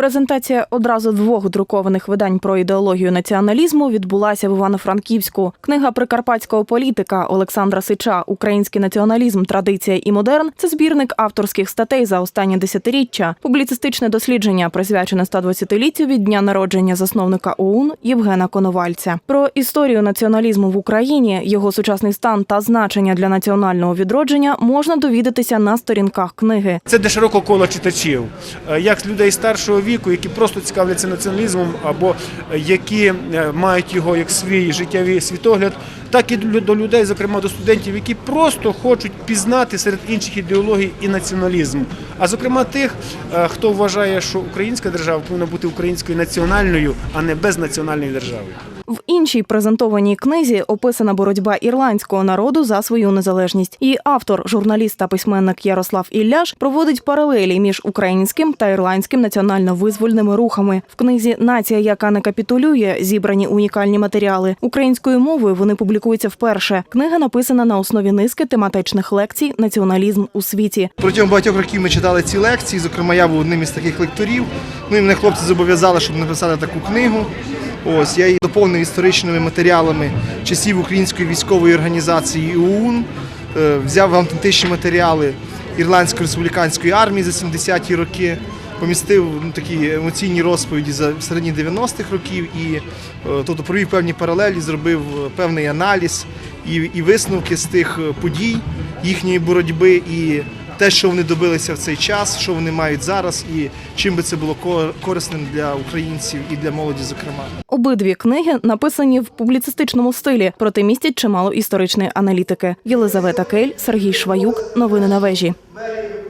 Презентація одразу двох друкованих видань про ідеологію націоналізму відбулася в Івано-Франківську. Книга прикарпатського політика Олександра Сича Український націоналізм, традиція і модерн це збірник авторських статей за останні десятиріччя. Публіцистичне дослідження присвячене 120-літтю від дня народження засновника ОУН Євгена Коновальця. Про історію націоналізму в Україні, його сучасний стан та значення для національного відродження можна довідатися на сторінках книги. Це для широкого кола читачів, Е, як людей старшого віку, які просто цікавляться націоналізмом, або е, які е, мають його як свій життєвий світогляд, так і до до людей, зокрема до студентів, які просто хочуть пізнати серед інших ідеологій і націоналізм. А зокрема тих, е, хто вважає, що українська держава повинна бути українською національною, а не безнаціональною державою. В іншій презентованій книзі описана боротьба ірландського народу за свою незалежність. Її автор, журналіст та письменник Ярослав Ілляш, проводить паралелі між українським та ірландським національно-визвольними рухами. В книзі Нація, яка не капітулює, зібрані унікальні матеріали. Українською мовою вони публікуються вперше. Книга написана на основі низки тематичних лекцій Націоналізм у світі. Протягом багатьох років ми читали ці лекції. Зокрема, я був одним із таких лекторів. Ну і мене хлопці зобов'язали, щоб написати таку книгу. Ось я її доповнив історичними матеріалами часів української військової організації ОУН. Е, Взяв автентичні матеріали Ірландської республіканської армії за 70-ті роки. Помістив ну, такі емоційні розповіді за середні 90-х років і е, тобто провів певні паралелі, зробив е, певний аналіз і, і висновки з тих подій їхньої боротьби і те, що вони добилися в цей час, що вони мають зараз, і чим би це було корисним для українців і для молоді, зокрема. Обидві книги написані в публіцистичному стилі, проте містять чимало історичної аналітики. Єлизавета Кель, Сергій Шваюк. Новини на вежі.